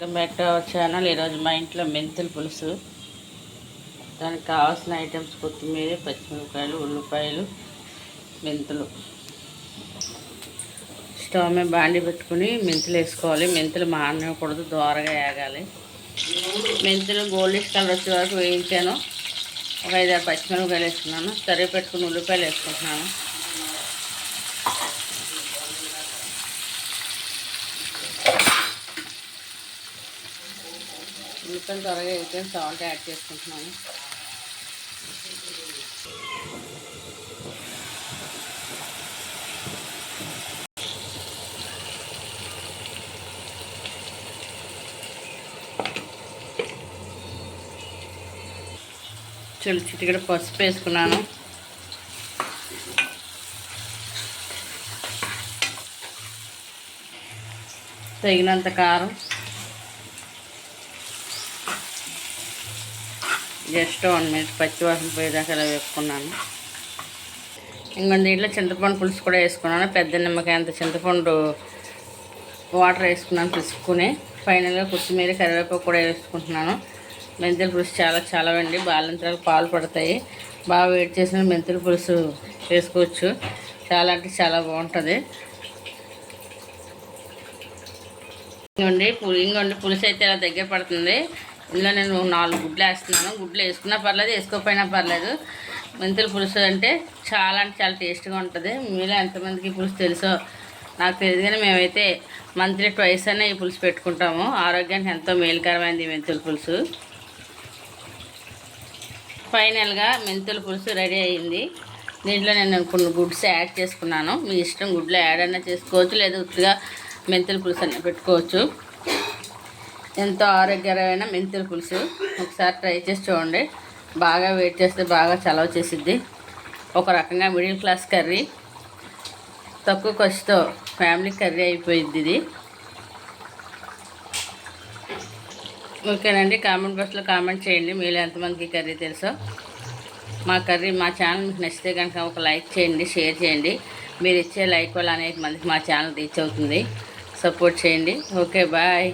Welcome back to our channel. ఈరోజు మా ఇంట్లో మెంతుల పులుసు. దానికి కావాల్సిన ఐటమ్స్ కొత్తిమీర పచ్చిమిరపకాయలు ఉల్లిపాయలు మెంతులు. స్టవ్ మీద బాండి పెట్టుకుని మెంతులు వేసుకోవాలి. మెంతులు మానకూడదు దోరగా వేగాలి మెంతులు గోల్డిష్ కలర్ వచ్చే వరకు వేయించాను. ఒక ఐదారు పచ్చిమిరపకాయలు వేసుకున్నాను. తరిగి పెట్టుకుని ఉల్లిపాయలు వేసుకుంటున్నాను. ఉల్లిపాయలు త్వరగా అయితే సాల్ట్ యాడ్ చేసుకుంటున్నాను. చిల్లి చిటికడ పసుపు వేసుకున్నాను. తగినంత కారం. జస్ట్ వన్ మినిట్ పచ్చివాసన పోయేదాకా ఇలా వేసుకున్నాను ఇంకా దీంట్లో చింతపండు పులుసు కూడా వేసుకున్నాను. పెద్ద నిమ్మకాయ అంత చింతపండు వాటర్ వేసుకున్నాను పిసుకుని ఫైనల్గా కొత్తిమీర కరివేపాకు కూడా వేసుకుంటున్నాను. మెంతుల పులుసు చాలా చాలా అండి బాలంతరాలు పాలు పడతాయి. బాగా వేడి చేసిన మెంతుల పులుసు వేసుకోవచ్చు. చాలా అంటే చాలా బాగుంటుంది. ఇంకోండి పులి ఇంకోండి పులుసు అయితే ఇలా దగ్గర పడుతుంది. ఇందులో నేను నాలుగు గుడ్లు వేస్తున్నాను. గుడ్లు వేసుకున్నా పర్లేదు వేసుకోకపోయినా పర్లేదు. మెంతుల పులుసు అంటే చాలా అంటే చాలా టేస్ట్గా ఉంటుంది. మీలో ఎంతమందికి పులుసు తెలుసో నాకు తెలియదు కానీ మేమైతే మంత్లీ ట్వైస్ అనే ఈ పులుసు పెట్టుకుంటాము. ఆరోగ్యానికి ఎంతో మేలుకరమైనది మెంతుల పులుసు. ఫైనల్గా మెంతుల పులుసు రెడీ అయింది. దీంట్లో నేను కొన్ని గుడ్స్ యాడ్ చేసుకున్నాను. మీ ఇష్టం గుడ్లు యాడ్ అయినా చేసుకోవచ్చు లేదా ఉత్తిగా మెంతుల పులుసు అన్న పెట్టుకోవచ్చు. ఎంతో ఆరోగ్యకరమైన మెంతుల పులుసు. ఒకసారి ట్రై చేసి చూడండి. బాగా వెయిట్ చేస్తే బాగా చలవ చేసిద్ది. ఒక రకంగా మిడిల్ క్లాస్ కర్రీ. తక్కువ ఖర్చుతో ఫ్యామిలీ కర్రీ అయిపోయింది ఇది. ఓకేనండి కామెంట్ బాక్స్లో కామెంట్ చేయండి. మీలో ఎంతమందికి కర్రీ తెలుసో. మా కర్రీ మా ఛానల్ మీకు నచ్చితే కనుక ఒక లైక్ చేయండి షేర్ చేయండి. మీరు ఇచ్చే లైక్ వల్ల అనేక మందికి మా ఛానల్ రీచ్ అవుతుంది. సపోర్ట్ చేయండి. Okay bye.